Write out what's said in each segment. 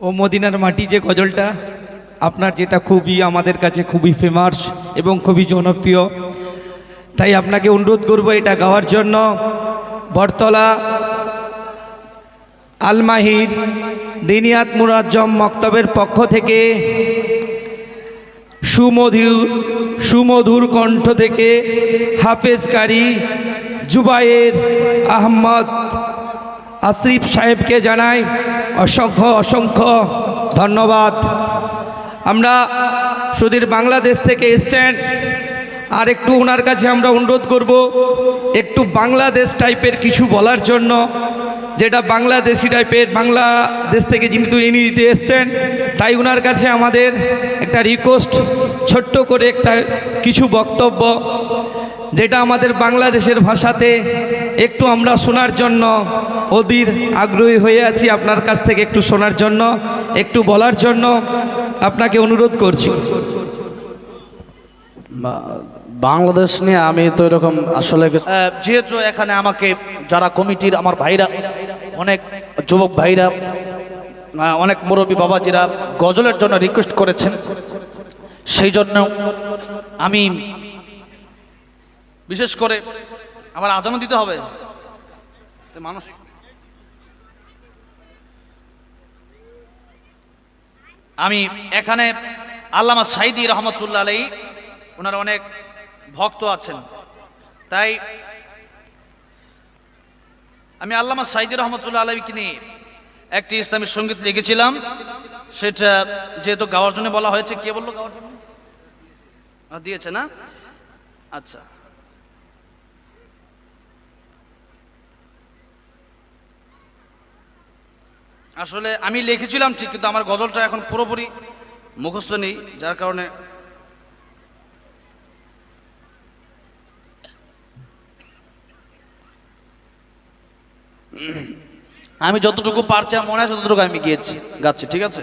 ও মদিনার মাটি যে গজলটা আপনার যেটা খুবই আমাদের কাছে খুবই ফেমাস এবং খুবই জনপ্রিয়। তাই আপনাকে অনুরোধ করব এটা গাওয়ার জন্য। বরতলা আলমাহির, দিনিয়াত মুরাজ্জম মক্তবের পক্ষ থেকে সুমধুর সুমধুর কণ্ঠ থেকে হাফেজকারী জুবায়ের আহমদ আশরিফ সাহেবকে জানাই অসংখ্য অসংখ্য ধন্যবাদ। আমরা সুদীর বাংলাদেশ থেকে এসছেন। আর একটু ওনার কাছে আমরা অনুরোধ করব, একটু বাংলাদেশ টাইপের কিছু বলার জন্য, যেটা বাংলাদেশি টাইপের বাংলাদেশ থেকে যিনি তুলে নিয়ে দিতে এসছেন, তাই ওনার কাছে আমাদের একটা রিকোয়েস্ট ছোট্ট করে একটা কিছু বক্তব্য। যেটা আমাদের বাংলাদেশের ভাষাতে একটু আমরা শোনার জন্য অধীর আগ্রহী হয়ে আছি আপনার কাছ থেকে একটু শোনার জন্য একটু বলার জন্য আপনাকে অনুরোধ করছি। বাংলাদেশ নিয়ে আমি তো এরকম আসলে যেহেতু এখানে আমাকে যারা কমিটির আমার ভাইরা অনেক যুবক ভাইরা অনেক মুরব্বী বাবাজিরা গজলের জন্য রিকোয়েস্ট করেছেন সেই জন্য আমি বিশেষ করে আমার আজানও দিতে হবে। মানুষ আমি এখানে আল্লামা সাইদি রহমতুল্লাহ আলাই ওনার অনেক ভক্ত আছেন। তাই আমি আল্লামা সাইদি রহমতুল্লা আলাইকে নিয়ে একটি ইসলামী সংগীত লিখেছিলাম। সেটা যেহেতু গাওয়ার জন্য বলা হয়েছে, কে বলল গাওয়ার জন্য? দিয়েছে না? আচ্ছা। আসলে আমি লিখেছিলাম ঠিক, কিন্তু আমার গজলটা এখন পুরোপুরি মুখস্থ নেই, যার কারণে আমি যতটুকু পারছি মনে আছে ততটুকু আমি গিয়েছি, গাচ্ছি, ঠিক আছে?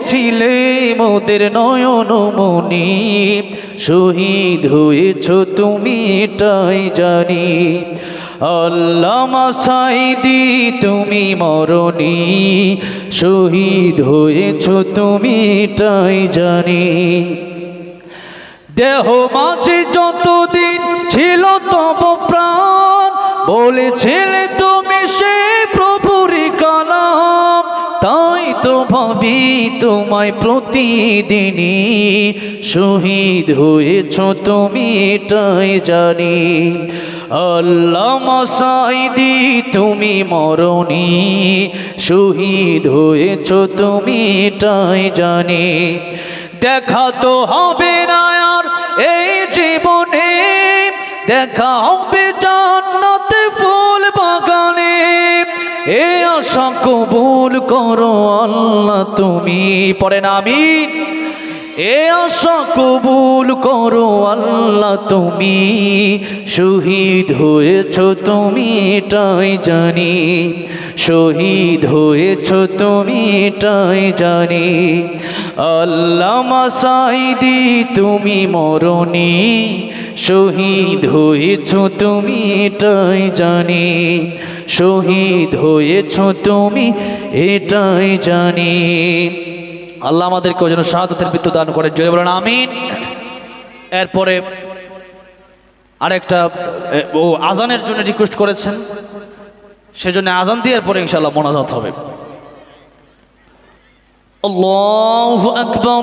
ছিলে মোদের নয়ন মনি। শহীদ হয়েছ তুমি এটাই জানি। আল্লামা সাইদি তুমি মরণি। শহীদ হয়েছ তুমি এটাই জানি। দেহ মাঝে যতদিন ছিল তব প্রাণ, বলেছিলে তুমি সে ভাবি তোমায় প্রতিদিনই শহীদ হয়েছ তুমি এটাই জানি। আল্লামা সাইদি তুমি মরণি, শহীদ হয়েছ তুমি এটাই জানি। দেখা তো হবে না আর এই জীবনে, দেখা হবে কবুল করো আল্লাহ তুমি। পড়েন আমিন। এ আশা কবুল করো আল্লাহ তুমি। শহীদ হয়েছ তুমি, এটাই জানি। শহীদ হয়েছ তুমি, এটাই জানি। আল্লামা সাইদি তুমি মরণি। শহীদ হয়েছ তুমি, এটাই জানি। শহীদ হয়েছ তুমি, এটাই জানি। আল্লাহ আমাদেরকে যেন শাহাদাতের মৃত্যু দান করে জয় বলেন, আমিন। এরপরে আরেকটা ও আজানের জন্য রিকোয়েস্ট করেছেন। সেজন্য আজান দিয়ে এরপরে ইনশাল্লাহ মোনাজাত হবে। আল্লাহু আকবার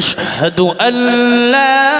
أشهد أن لا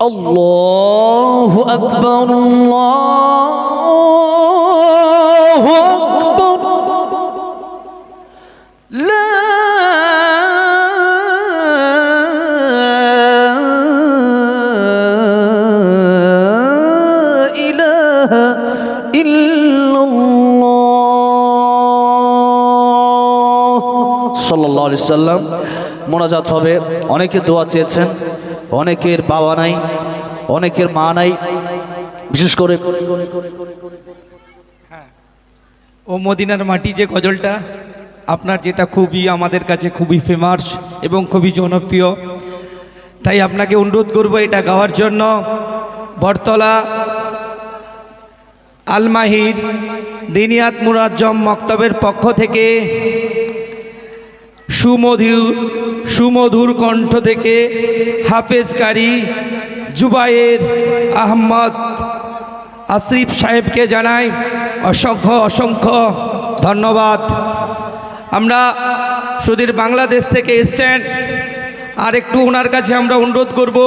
الله أكبر الله أكبر لا إله إلا الله صلى الله عليه وسلم মোনাজাত হবে অনেকে দোয়া চেয়েছেন অনেকের বাবা নাই, অনেকের মা নাই। বিশেষ করে ও মদিনার মাটি যে গজলটা, আপনার যেটা খুবই আমাদের কাছে খুবই ফেমাস এবং খুবই জনপ্রিয়। তাই আপনাকে অনুরোধ করব এটা গাওয়ার জন্য। বরতলা আলমাহির, দিনিয়াত মুরাজ্জম মক্তবের পক্ষ থেকে সুমধুর সুমধুর কণ্ঠ থেকে হাফেজ কারি জুবায়ের আহমদ আশরিফ সাহেবকে জানাই অসংখ্য অসংখ্য ধন্যবাদ। আমরা সুধীর বাংলাদেশ থেকে এসছেন। আর একটু ওনার কাছে আমরা অনুরোধ করব,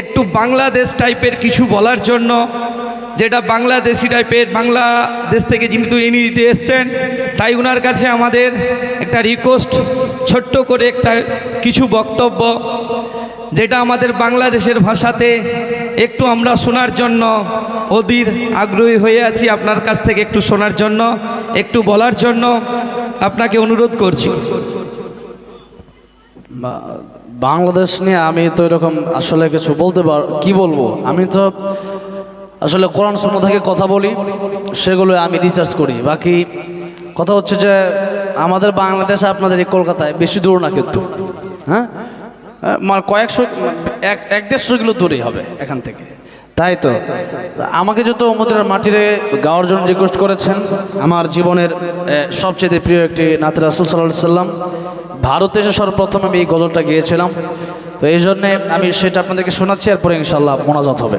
একটু বাংলাদেশ টাইপের কিছু বলার জন্য। যেটা বাংলাদেশি টাইপের বাংলাদেশ থেকে যিনি তো ইনি দিতে এসছেন, তাই ওনার কাছে আমাদের একটা রিকোয়েস্ট ছোট্ট করে একটা কিছু বক্তব্য, যেটা আমাদের বাংলাদেশের ভাষাতে একটু আমরা শোনার জন্য অধীর আগ্রহী হয়ে আছি, আপনার কাছ থেকে একটু শোনার জন্য, একটু বলার জন্য আপনাকে অনুরোধ করছি। বাংলাদেশ নিয়ে আমি তো এরকম আসলে কিছু বলতে পার, কি বলব? আমি তো আসলে কোরআন শূন্য থেকে কথা বলি, সেগুলো আমি রিচার্জ করি। বাকি কথা হচ্ছে যে, আমাদের বাংলাদেশ আপনাদের এই কলকাতায় বেশি দূর না কিন্তু হ্যাঁ? মানে কয়েকশো, এক এক দেড়শো কিলো দূরেই হবে এখান থেকে। তাই তো? আমাকে যত আমাদের মাটিরে গাওয়ার জন্য রিকোয়েস্ট করেছেন, আমার জীবনের সবচেয়ে প্রিয় একটি নাত রাসুল সাল্লাহ সাল্লাম, ভারতে এসে সর্বপ্রথম আমি এই গজলটা গিয়েছিলাম। তো এই জন্যে আমি সেটা আপনাদেরকে শোনাচ্ছি, এরপরে ইনশাল্লাহ মোনাজাত হবে।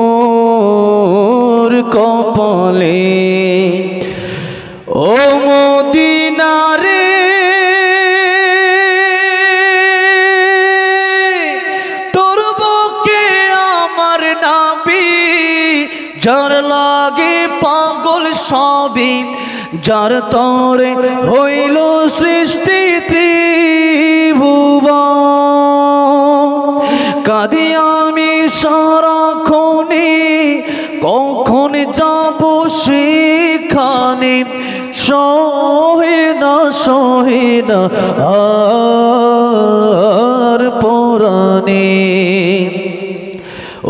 সবই যার তরে হইল সৃষ্টি ত্রিভুব কাদি আমি সারাক্ষণে, কখন যাব সেখানে? সহে না সহে না, আর পরাণে।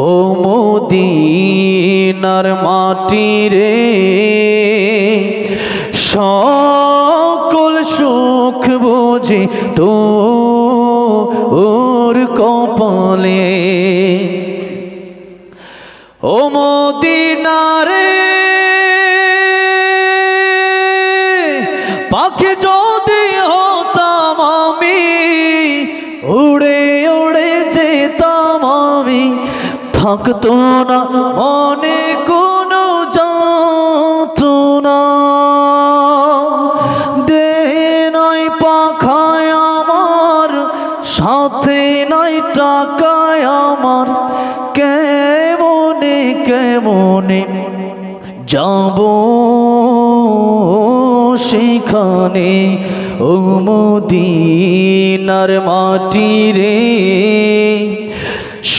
ও মোদিনার মাটি রে বুঝি তো ওর কপালে। ও মোদিনারে পাখি যদি হতাম আমি, উড়ে উড়ে যেতাম আমি। থাকতো না মনে যাব সেখানে ও মদিনার মাটি রে।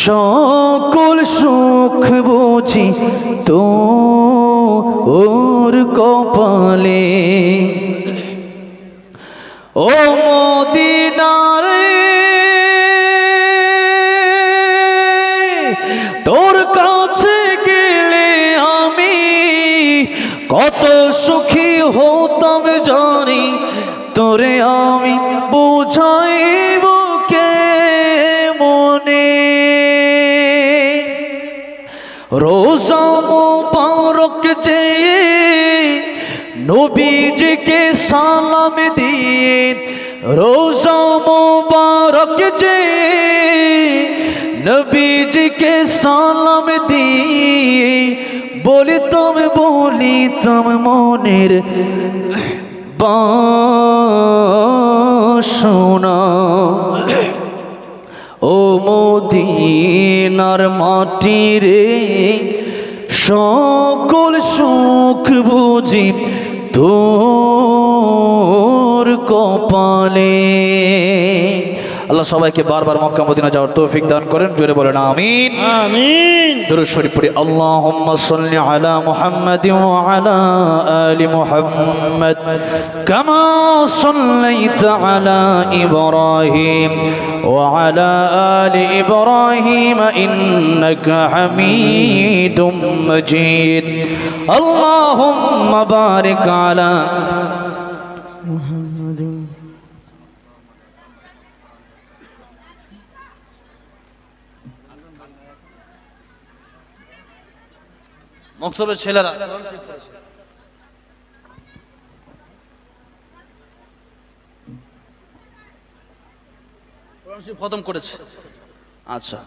সকল সুখ বুঝি তো ওর কপালে। নবীজিকে সালাম দিয়ে রোজা মোবারক চেয়ে নবীজিকে সালাম দিয়ে বলিতাম বলিতাম মনের বাসনা। ও মদিনার মাটি রে সকল সুখ বুঝি তোর কপালে আল্লাহ সবাইকে বারবার মক্কা মদিনা যাওয়ার তৌফিক দান করেন জোরে বলেন আমিন আমিন درود شريف পড়ি اللهم صل على محمد وعلى آل محمد كما صليت على إبراهيم وعلى آل إبراهيم إنك حميد مجيد اللهم بارك على মক্তবের ছেলেরা। খতম করেছে। আচ্ছা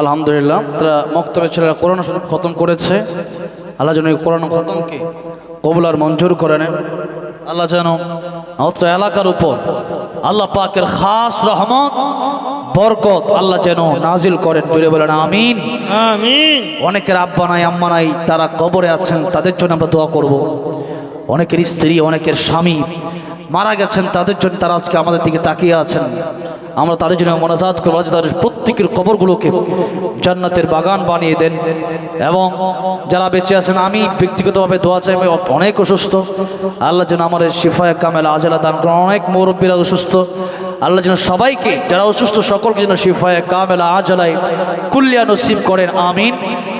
আলহামদুলিল্লাহ, তারা মক্তবের ছেলেরা কোরআন শরীফ খতম করেছে। আল্লাহ যেন এই কোরআন খতমকে কবুল আর মঞ্জুর করে নেন। আল্লাহ যেন অত্র এলাকার উপর আল্লাহ পাকের খাস রহমত বরকত আল্লাহ যেন নাজিল করেন। জুড়ে বলেন আমিন। আমিন। অনেকের আব্বা নাই আম্মা নাই তারা কবরে আছেন তাদের জন্য আমরা দোয়া করব। অনেকের স্ত্রী অনেকের স্বামী মারা গেছেন, তাদের জন্য তারা আজকে আমাদের দিকে তাকিয়ে আছেন। আমরা তাদের জন্য মনাজাত করব তাদের প্রত্যেকের কবরগুলোকে জান্নাতের বাগান বানিয়ে দেন। এবং যারা বেঁচে আছেন, আমি ব্যক্তিগতভাবে দোয়া চাই, আমি অনেক অসুস্থ। আল্লাহ যেন আমার শিফায় কামেল আজেলা দান করেন, অনেক মুরব্বীরা অসুস্থ। আল্লাহ যেন সবাইকে, যারা অসুস্থ, সকলকে যেন শিফায় কামেলা আজলাই কুল্লিয়া নসিব করেন, আমিন।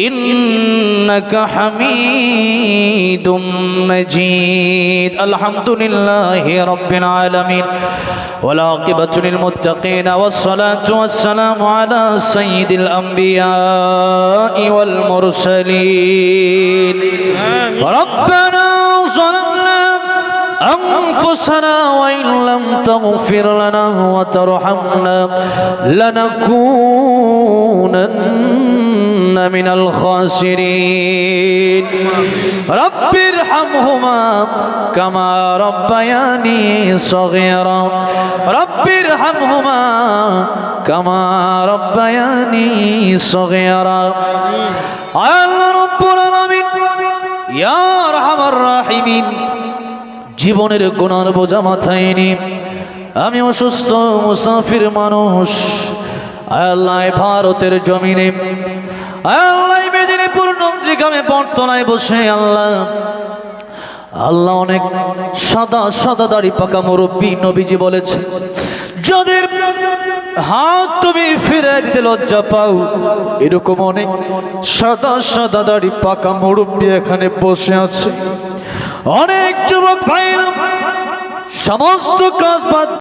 إنك حميد مجيد الحمد لله رب العالمين والعاقبة للمتقين والصلاة والسلام على سيد الأنبياء والمرسلين ربنا ظلمنا أنفسنا وإن لم تغفر لنا وترحمنا لنكونن من الخاسرين رب ارحمهما كما ربياني صغيرا رب ارحمهما كما ربياني صغيرا الله رب العالمين يا أرحم الراحمين জীবনের গুণার বোঝা মাথায় নি আমি অসুস্থ মুসাফির মানুষ আল্লাহ ভারতের জমিনে আল্লাহ মেদিনীপুর নন্দ্রিকামে বর্তনায় বসে আল্লাহ। আল্লাহ অনেক সাদা সাদা দাড়ি পাকা মুরব্বী নবীজি বলেছে, যাদের হাত তুমি ফিরে দিতে লজ্জা পাও, এরকম অনেক সাদা সাদা দাড়ি পাকা মুরব্বী এখানে বসে আছে। অনেক যুবক ভাইরা সমস্ত কাজ বাদ